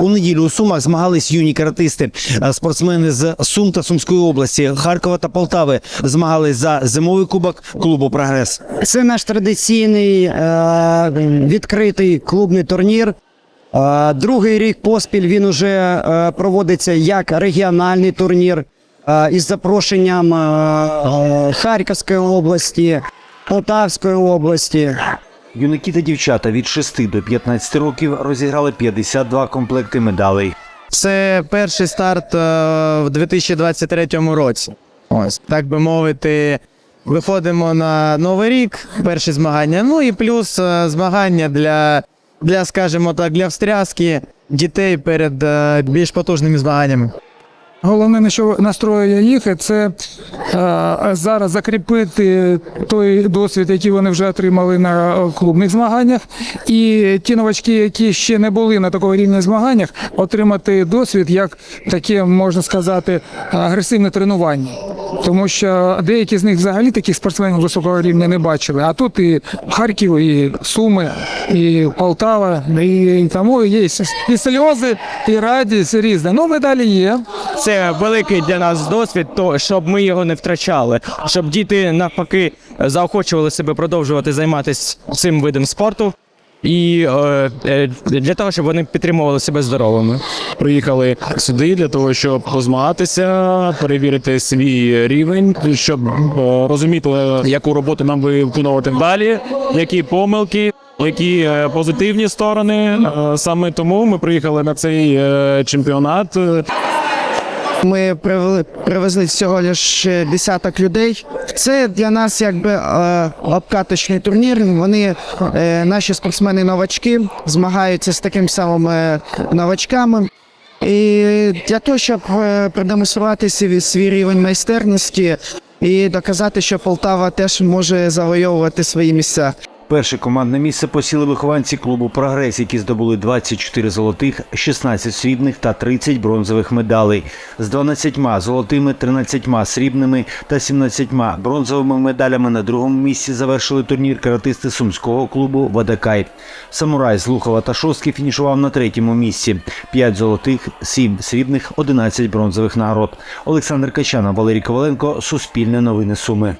У неділю у Сумах змагались юні каратисти. Е, Спортсмени з Сум та Сумської області, Харкова та Полтави змагались за зимовий кубок клубу Прогрес. Це наш традиційний е, відкритий клубний турнір. Е, другий рік поспіль він уже проводиться як регіональний турнір із запрошенням Харківської області, Полтавської області. Юнаки та дівчата від 6 до 15 років розіграли 52 комплекти медалей. Це перший старт е, в 2023 році. Ось, так би мовити, виходимо на новий рік, перші змагання. Ну і плюс е, змагання для, для скажімо так, для встряски дітей перед е, більш потужними змаганнями. Головне, на що настроює їх, це е, зараз закріпити той досвід, який вони вже отримали на клубних змаганнях, і ті новачки, які ще не були на такого рівня змаганнях, отримати досвід як таке, можна сказати, агресивне тренування. Тому що деякі з них взагалі таких спортсменів високого рівня не бачили. А тут і Харків, і Суми, і Полтава, і тому є і сльози, і радість різне. Ну, медалі є. Це великий для нас досвід, то щоб ми його не втрачали, щоб діти навпаки заохочували себе продовжувати займатися цим видом спорту. І е, е, для того, щоб вони підтримували себе здоровими. приїхали сюди для того, щоб позмагатися, перевірити свій рівень, щоб е, розуміти, яку роботу нам виконувати далі, які помилки. Які позитивні сторони саме тому ми приїхали на цей чемпіонат. Ми привели, привезли всього лише десяток людей. Це для нас якби е, обкаточний турнір. Вони е, наші спортсмени-новачки змагаються з такими самими новачками. І для того, щоб е, продемонструвати свій, свій рівень майстерності і доказати, що Полтава теж може завойовувати свої місця. Перше командне місце посіли вихованці клубу Прогрес, які здобули 24 золотих, 16 срібних та 30 бронзових медалей з 12 золотими, 13 срібними та 17 бронзовими медалями на другому місці завершили турнір каратисти сумського клубу Водокай. Самурай з Лухова та Шостки фінішував на третьому місці. 5 золотих, 7 срібних, 11 бронзових нагород. Олександр Качанов, Валерій Коваленко, Суспільне новини Суми.